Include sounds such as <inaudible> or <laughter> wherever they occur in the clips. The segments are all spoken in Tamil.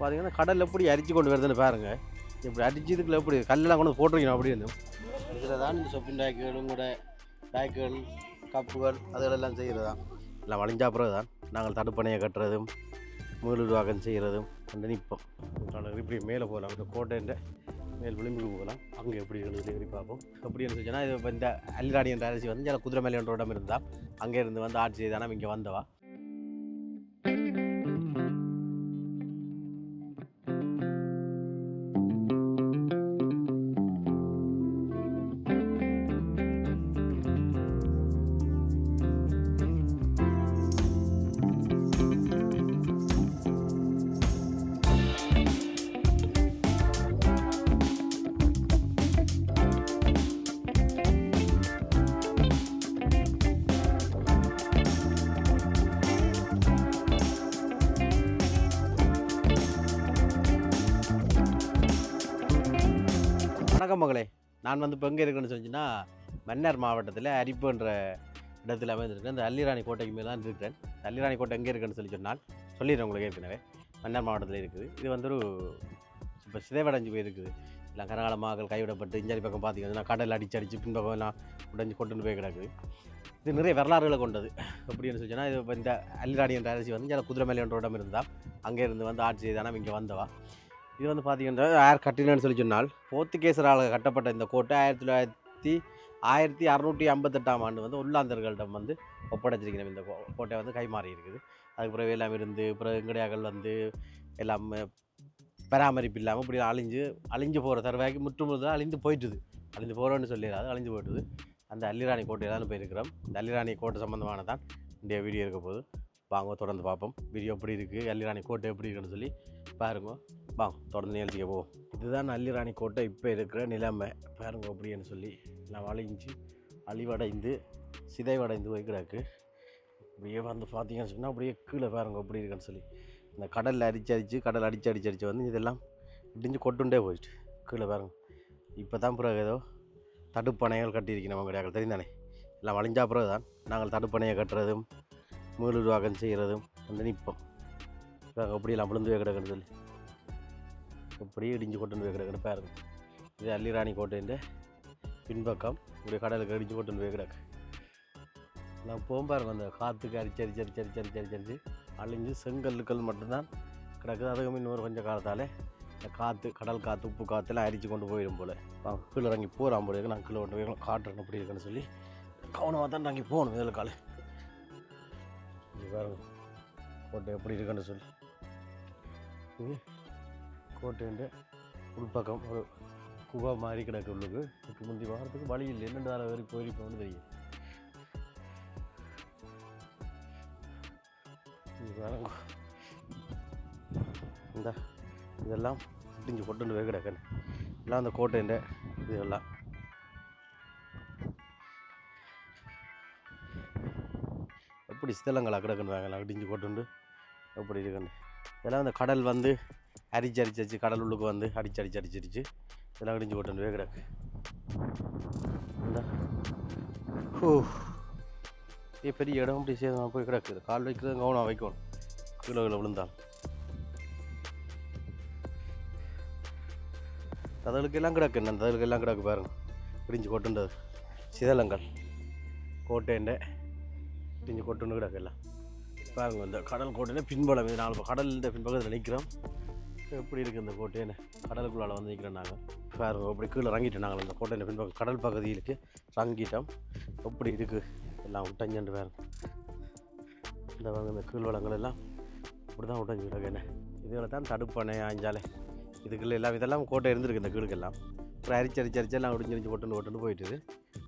பார்த்தீங்கன்னா கடல் எப்படி அரிச்சு கொண்டு வருதுன்னு பாருங்க. இப்படி அடிச்சதுக்குள்ள எப்படி கல்லெல்லாம் கொண்டு போட்டிருக்கணும் அப்படின்னு. இதில் தான் இந்த சொப்பின் டேக்குகளும் கூட டேக்குகள் கப்புகள் அதுகளெல்லாம் செய்கிறது தான் எல்லாம் வளைஞ்சா பிறகு தான் நாங்கள் தடுப்பணையை கட்டுறதும் மீளுருவாக்கம் செய்கிறதும் அந்த நிற்போம் இப்படி மேலே போகலாம். இந்த கோட்டைன்ற மேல் விளிம்புக்கு போகலாம். அங்கே எப்படி இருக்குது எப்படி பார்ப்போம். எப்படின்னு சொன்னால் இது இப்போ இந்த அல்லிராணி என்ற அரசி வந்து குதிரை மேலே என்ற இடம் இருந்தால் அங்கே இருந்து வந்து ஆட்சி செய்தானா இங்கே வந்தவா? வணக்கம் மகளே நான் வந்து இப்போ எங்கே இருக்கேன்னு சொன்னீங்கன்னா மன்னார் மாவட்டத்தில் அரிப்புன்ற இடத்துல அமைந்திருக்கேன் இந்த அல்லிராணி கோட்டைக்கு மேலே தான் இருக்கிறேன். இந்த அல்லிராணி கோட்டை எங்கே இருக்குன்னு சொல்லி சொன்னால் சொல்லிடுறேன் உங்களுக்கு ஏற்கனவே. மன்னார் மாவட்டத்தில் இருக்குது. இது வந்து ஒரு இப்போ சிதைவடைஞ்சு போயிருக்குது. எல்லாம் கரகாலமாக கைவிடப்பட்டு இஞ்சாரி பக்கம் பார்த்தீங்கன்னா கடல் அடிச்சு அடித்து பின்பக்கம் எல்லாம் உடைஞ்சு கொண்டு போய் கிடக்குது. இது நிறைய வரலாறுகளை கொண்டது. அப்படின்னு சொன்னால் இது இப்போ இந்த அல்லிராணி என்ற அரசி வந்து சில குதிரை மேலே என்ற இடம் இருந்தால் அங்கே இருந்து வந்து ஆட்சி செய்தானா இங்கே வந்தவா? இது வந்து பார்த்தீங்கன்னா யார் கட்டினன்னு சொல்லி சொன்னால் போர்த்துகேசரால் கட்டப்பட்ட இந்த கோட்டை ஆயிரத்தி தொள்ளாயிரத்தி ஆயிரத்தி அறநூற்றி ஐம்பத்தெட்டாம் ஆண்டு வந்து உள்ளாந்தர்களிடம் வந்து ஒப்படைச்சிருக்கிறோம் இந்த கோட்டை வந்து கைமாறி இருக்குது. அதுக்கு பிறகு எல்லாம் இருந்து பிறகு எங்கடையாக்கள் வந்து எல்லாம் பராமரிப்பு இல்லாமல் இப்படி அழிஞ்சு அழிஞ்சு போகிற தருவாய்க்கு முற்றுமுழுதாக அழிந்து போயிட்டுது. அழிந்து போகிறோன்னு சொல்லிடாது அழிஞ்சு போயிட்டுது. அந்த அல்லிராணி கோட்டையில் தான் போயிருக்கிறோம் இந்த அல்லிராணி கோட்டை சம்மந்தமானதான் இந்த வீடியோ இருக்க போது வாங்க தொடர்ந்து பார்ப்போம். வீடியோ எப்படி இருக்குது அல்லிராணி கோட்டை எப்படி இருக்குன்னு சொல்லி பாருங்க. பா தொடர்ந்து நிகழ்ச்சிக்க இதுதான் அல்லிராணி கோட்டை இப்போ இருக்கிற நிலைமை. பாருங்க அப்படின்னு சொல்லி நான் வளைஞ்சு அழிவடைந்து சிதைவடைந்து போய் கிடக்கு. அப்படியே வந்து பார்த்தீங்கன்னு சொன்னால் அப்படியே கீழே பாருங்க அப்படி இருக்குன்னு சொல்லி. இந்த கடலில் அடிச்சு அடித்து கடல் அடித்து அடிச்சு அடித்து வந்து இதெல்லாம் இடிஞ்சு கொட்டுண்டே போயிட்டு கீழே பாருங்க. இப்போ தான் பிறகு ஏதோ தடுப்பணைகள் கட்டியிருக்கணும் நம்ம கிடையாது தெரிந்தானே எல்லாம் வளைஞ்சா பிறகு தான் நாங்கள் தடுப்பணையை கட்டுறதும் மீளுருவாக்கம் செய்கிறதும் வந்து நிற்போம். பாருங்க அப்படியெல்லாம் விழுந்து போய் கிடக்குன்னு சொல்லி. அப்படியே இடிஞ்சு கொண்டு வைக்கிற கிடப்பாக இருக்கும் இது அல்லிராணி கோட்டையின் பின்பக்கம் இப்படி கடலுக்கு அடிச்சு கொண்டு போய் கிடக்கு. நான் போம்பாருங்க அந்த காற்றுக்கு அரிச்சு அரிச்சு அரிச்சு அரிச்சு அரிச்சு அரிச்சு அரிச்சு. அழிஞ்சு செங்கல்லுக்கள் மட்டும்தான் கிடக்குது அதுக்கும் இன்னொரு கொஞ்சம் காலத்தால் இந்த காற்று கடல் காற்று உப்பு காற்றுலாம் அரிச்சு கொண்டு போயிடும் போல். நான் கீழே இறங்கி போகிறான் போல இருக்கு. நான் கீழே கொண்டு போய் காட்டுறேன் அப்படி இருக்குன்னு சொல்லி கவனமாக தான் இறங்கி போகணும் இதில் காலை. இது கோட்டை எப்படி இருக்குன்னு சொல்லி. கோட்டைண்டு உள்பக்கம் ஒரு குகா மாதிரி கிடக்கு உள்ளுக்கு இப்போ முந்தி வாரத்துக்கு வழி இல்லை. என்னென்ன வேறு வரைக்கும் போயிருப்போம்னு தெரியும் இந்த இதெல்லாம் இடிஞ்சு கொண்டு போய் கிடக்குன்னு எல்லாம் அந்த கோட்டைன்ற இதெல்லாம். எப்படி சித்தலங்களா கிடக்குன்னு வாங்கலாம். இடிஞ்சு கொண்டு எப்படி இருக்குன்னு. இதெல்லாம் அந்த கடல் வந்து அரிச்சு அரிச்சு அரிச்சு கடல் உள்ளுக்கு வந்து அடிச்சு அடிச்சு அடிச்சு அடிச்சு. இதெல்லாம் இடிஞ்சு போட்டு போய் கிடக்கு. ஏ பெரிய இடம் அப்படி சேதம் போய் கிடக்குது கால் வைக்கிறது கவனம் வைக்கணும். கீழே கீழே விழுந்தால். ததலுக்கு எல்லாம் கிடக்கு. அந்த ததலுக்கு எல்லாம் கிடக்கு பாருங்க. இடிஞ்சு கொட்டுண்டது சிதலங்கள். கோட்டைண்ட இடிஞ்சு கொட்டுண்டு கிடக்கு எல்லாம். பாருங்க இந்த கடல் கோட்டையில் பின்பலம். இது நாலு கடல் இந்த பின்பக்கத்தில் நிற்கிறோம் எப்படி இருக்குது இந்த கோட்டைன்னு? கடலுக்குள்ளால் வந்து நிற்கிறோம் நாங்கள் வேறு அப்படி கீழே இறங்கிட்டோம் நாங்கள் இந்த கோட்டையில். பின்பக்கம் கடல் பகுதியிலுக்கு இறங்கிட்டோம். எப்படி இருக்குது எல்லாம் விட்டஞ்சண்டு வேறு. இந்த பாருங்க இந்த கீழ் வளங்கள் எல்லாம் இப்படி தான் விட்டஞ்சு கிடக்கு என்ன? இதில் தான் தடுப்பணை அஞ்சாலே. இதுக்குள்ள எல்லாம் இதெல்லாம் கோட்டை இருந்திருக்கு இந்த கீழுக்கெல்லாம். அப்புறம் அரிச்சு அரிச்சு அரிச்சு எல்லாம் ஒடிஞ்சு அரிச்சு ஒட்டுன்னு ஒட்டுன்னு போயிட்டுது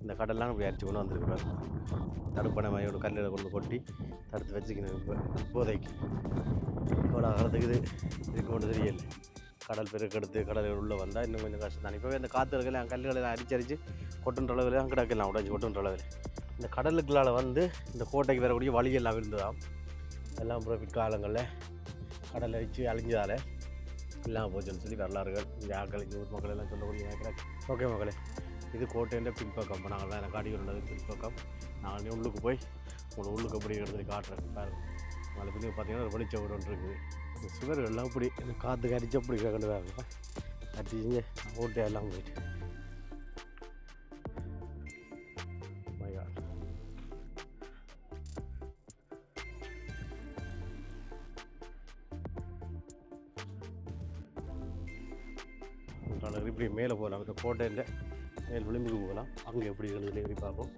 இந்த கடல்லாம் இப்படி அரிச்சு கொண்டு வந்திருக்கு தடுப்பணை மையோட கல்லில் கொண்டு கொட்டி அடுத்து வச்சுக்கணும். இப்போ இப்போதைக்கு இவ்வளோ காலத்துக்கு இதுக்கு ஒன்று தெரியல. கடல் பெருக்கெடுத்து கடல் உள்ளே வந்தால் இன்னும் கொஞ்சம் கஷ்டம் தான் இப்போவே இந்த காற்று இருக்கலாம் கல்லுகளை எல்லாம் அரிச்சு அரிச்சு கொட்டுன்ற அளவில் தான் கிடக்கலாம் உடஞ்சி கொட்டுன்ற அளவில். இந்த கடலுக்குள்ளால் வந்து இந்த கோட்டைக்கு வரக்கூடிய வழி எல்லாம் இருந்ததாம். எல்லாம் அப்புறம் பிற்காலங்களில் கடலை அரிச்சு அழிஞ்சதால் இல்லாமல் போச்சுன்னு சொல்லி வரலாறுகள் இந்த ஆக்கள் இந்த ஊர் மக்கள் எல்லாம் சொல்லக்கூடிய நினைக்கிறேன் ஓகே மக்களே இது கோட்டையின் பின்பக்கம் இப்போ நாங்கள் தான் எனக்கு விடுறது பின்பக்கம் நாங்கள் உள்ளுக்கு போய் உங்களை உள்ளுக்கு எப்படி எடுத்து காட்டுறேன் பாருங்க நாளைக்கு வந்து பார்த்தீங்கன்னா ஒரு வெளிச்சம் வீடு ஒன்று இருக்குது சுவர்கள்லாம் அப்படி இந்த காற்று கடிச்சு அப்படி கிடக்குறாங்க அடிச்சுங்க ஓட்டை எல்லாம் போயிட்டு. இப்படி மேலே போகலாம். இந்த கோட்டையில் மேல் விளிம்புக்கு போகலாம். அங்கே எப்படி இருக்குது எப்படி பார்ப்போம்.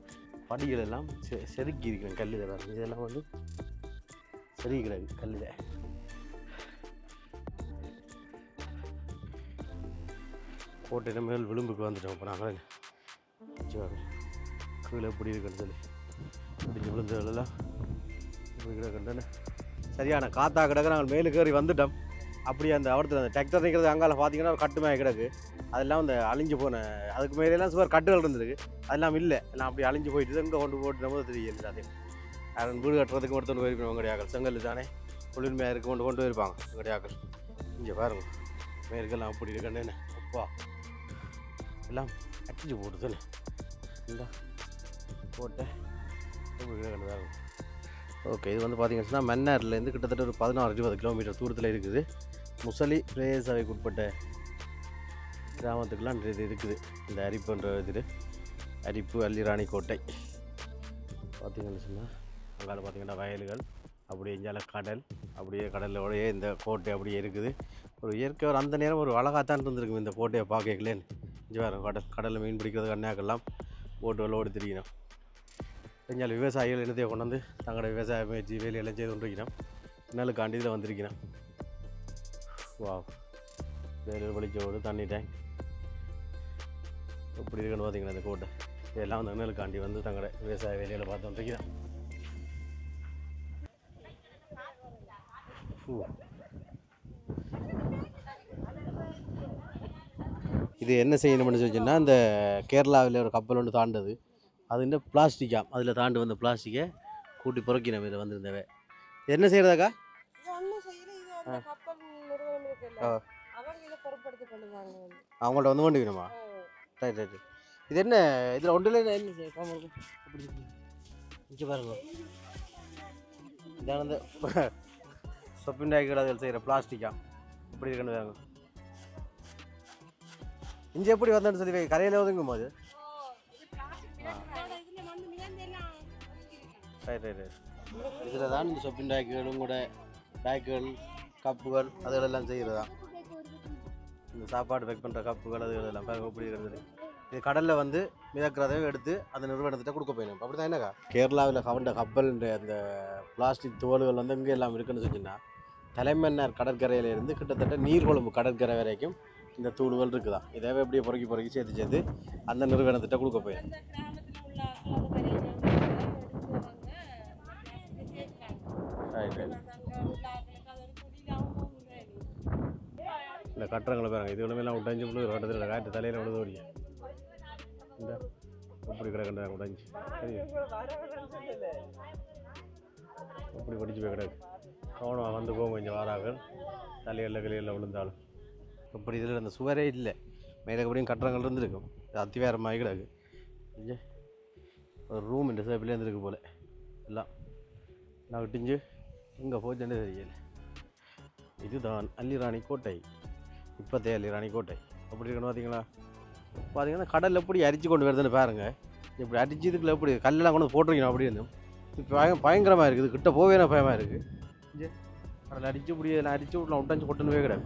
படிகள் எல்லாம் செ செதுக்கி இருக்கிறேன் கல்லில் இதெல்லாம் இதெல்லாம் வந்து செதுக்கி கல்லில். கோட்டையில் மேல் விளிம்புக்கு வந்துட்டோம். இப்போ நாங்கள் கீழே எப்படி இருக்குன்னு சொல்லி. இடிஞ்சு விழுந்ததெல்லாம் இப்படி கிடக்குன்னு சரியான காத்தா கிடக்கு நாங்கள் மேலே ஏறி வந்துட்டோம். அப்படி அந்த அவரத்தில் அந்த டிராக்டர் நிற்கிறது அங்கால பார்த்தீங்கன்னா ஒரு கட்டுமையாக கிடக்கு. அதெல்லாம் அந்த அழிஞ்சு போன அதுக்கு மேலாம் சுவர் கட்டுகள் இருந்திருக்கு. அதெல்லாம் இல்லை. எல்லாம் அப்படி அழிஞ்சு போயிட்டு இங்கே கொண்டு போட்டு போது தெரியல அதே யாரும் வீடு கட்டுறதுக்கு ஒருத்தர் போயிருக்கணும் உங்களுடைய செங்கல் தானே? குளிர்மையாக இருக்கு கொண்டு கொண்டு போயிருப்பாங்க உங்களுடைய இங்கே பாருங்க. மேற்கெல்லாம் அப்படி இருக்கேன்னு அப்பா. எல்லாம் அடிச்சு போட்டு இல்லை போட்டேன் இப்படி பாருங்க ஓகே இது வந்து பார்த்தீங்கன்னா மன்னார்லேருந்து கிட்டத்தட்ட ஒரு பதினாறு இருபது கிலோமீட்டர் தூரத்தில் இருக்குது. முசலி பிரதேசவைக்கு உட்பட்ட கிராமத்துக்கெலாம் இது இருக்குது. இந்த அரிப்புன்ற இது. அரிப்பு அல்லிராணி கோட்டை. பார்த்தீங்கன்னு சொன்னால் அங்கால பார்த்தீங்கன்னா வயல்கள் அப்படியே இஞ்சால கடல் அப்படியே கடலோடையே இந்த கோட்டை அப்படியே இருக்குது. ஒரு இயற்கை ஒரு அந்த நேரம் ஒரு அழகாத்தான் இருந்திருக்கும் இந்த கோட்டையை பார்க்கலேன்னு இஞ்சி வரும் கடல் கடலில் மீன் பிடிக்கிறது கண்ணாக்கெல்லாம் போட்டு ஓடி திரிக்கணும் இஞ்சால விவசாயிகள் என்னத்தையும் கொண்டு வந்து தங்களோட விவசாய முயற்சி வேலையெல்லாம் செய்து கொண்டிருக்கிறோம் நெல்லுக்காண்டி இதில் வந்திருக்கிறேன் வா வேலை வெளிச்சோடு தண்ணி டேங்க் இப்படி இருக்குன்னு பார்த்தீங்களா இந்த கோட்டை? இதெல்லாம் வந்து நெல்லுக்காண்டி வந்து தங்களோட விவசாய வேலையில் பார்த்து வந்துருக்கிறோம். இது என்ன செய்யணும்னு சொன்னா இந்த கேரளாவில் ஒரு கப்பல் ஒன்று தாண்டது. அது இந்த பிளாஸ்டிக்காம் அதில் தாண்டு வந்த பிளாஸ்டிக்கை கூட்டி புறக்கினோம் இதில் வந்திருந்தவை என்ன செய்கிறதாக்கா அவங்கள்ட்ட வந்து வேண்டுக்கணுமா? ஆ. ரைட் ரைட் இது என்ன? இதில் ஒன்றில் என்ன காம இங்கே பாருங்க. இதான இந்த <laughs> சொப்பின் டாய்கள் அதில் செய்கிற பிளாஸ்டிக்கா? இப்படி இருக்குன்னு பாருங்க. இங்கே எப்படி வந்தேன்னு சொல்லி கரையில் ஒதுங்கும் ஒதுங்கியிருக்காங்க. ரைட் ரைட் ரைட் இதில் தான் இந்த சொப்பின் டாய்க்குகளும் கூட டாய்க்குகள் கப்புகள் அதுகளெல்லாம் செய்கிறதா இந்த சாப்பாடு பேக் பண்ணுற கப்புகள் அதுகளெல்லாம் பாருங்க எப்படி இருக்கிறது இது கடலில் வந்து மிதக்கிறதையும் எடுத்து அந்த நிறுவனத்திட்ட கொடுக்க போயிடும் அப்படி தான் என்னக்கா? கேரளாவில் கவர்ந்த கப்பல்ன்ற அந்த பிளாஸ்டிக் தோல்கள் வந்து இங்கே எல்லாம் இருக்குன்னு சொன்னால் தலைமன்னார் கடற்கரையிலேருந்து கிட்டத்தட்ட நீர்கொழும்பு கடற்கரை வரைக்கும் இந்த தூள்கள் இருக்குதான் இதை எப்படியே பொறுக்கி பொறுக்கி சேர்த்து சேர்த்து அந்த நிறுவனத்திட்ட கொடுக்க போயிடும் கட்டுறங்களை பாருங்க இது ஒன்றுமெல்லாம் உடைஞ்சு விழுது இடத்துல காட்டு தலையில் விழுது ஓடிய? இந்த இப்படி கிடக்குண்டா உடைஞ்சு. இப்படி படிச்சு போய் கிடக்கு. கவனமாக வந்து போகும் கொஞ்சம் வாராக்கள். தலையில் கிளையில் விழுந்தாலும். இப்படி இதில் அந்த சுவரே இல்லை. மேலே எப்படியும் கட்டுறங்கள் இருந்துருக்கும். இது அத்திவாரமாக கிடக்கு. ஒரு ரூம் இந்த சேப்பிலே இருந்திருக்கு போல். எல்லாம். நான் விட்டிஞ்சு இங்கே போச்சுன்னு தெரியல. இதுதான் அல்லிராணி கோட்டை. இப்போ தேலி ராணிக்கோட்டை அப்படி இருக்கணும் பார்த்தீங்களா பார்த்தீங்கன்னா கடலில் எப்படி அரிச்சு கொண்டு வருதுன்னு பாருங்கள் இப்படி அரிச்சதுக்குள்ள எப்படி கல்லெல்லாம் கொண்டு போட்டிருக்கீங்க போட்டிருக்கணும் அப்படின்னு இப்போ பயங்கரமாக இருக்குது. கிட்ட போவே பயமாக இருக்குது கடலில் அடிச்சு இப்படி நான் அடிச்சு விட்லாம் விட்டாச்சு கொட்டுன்னு கிடையாது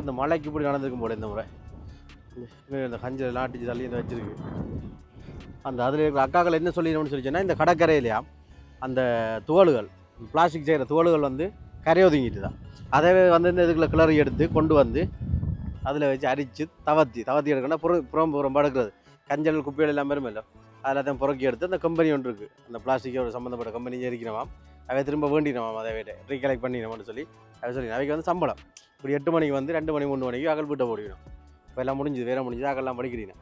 இந்த மலைக்கு இப்படி நடந்திருக்கும் போல இந்த முறை. இந்த- கஞ்சல் எல்லாம் தள்ளி இந்த வச்சிருக்கு. அந்த அதில் இருக்கிற அக்காக்கள் என்ன சொல்லிடணும்னு சொல்லிச்சுன்னா இந்த கடற்கரையிலையா அந்த துவல்கள் பிளாஸ்டிக் செய்கிற துவல்கள் வந்து கரையை ஒதுங்கிட்டு தான் அதை வந்து இந்த இதுக்குள்ள கிளறி எடுத்து கொண்டு வந்து அதில் வச்சு அரித்து தவத்தி தவத்தி எடுக்கணும் புறம் புறம் புறம் எடுக்கிறது. கஞ்சல் குப்பைகள் எல்லாம் இல்லை அதில் புறக்கி எடுத்து அந்த கம்பெனி ஒன்று இருக்குது அந்த பிளாஸ்டிக்கோட சம்மந்தப்பட்ட கம்பெனி எரிக்கணுமாம் அவை திரும்ப வேண்டினவாம் அதை விட. ரீகலெக்ட் பண்ணினோம்னு சொல்லி அதை சொல்லி அவைக்கு வந்து சம்பளம். இப்படி எட்டு மணிக்கு வந்து ரெண்டு மணி மூணு மணிக்கு அகல் வீட்டை போடுவோம் இப்போ எல்லாம் முடிஞ்சுது வேற முடிஞ்சது அகல்லாம் படிக்கிறீங்க.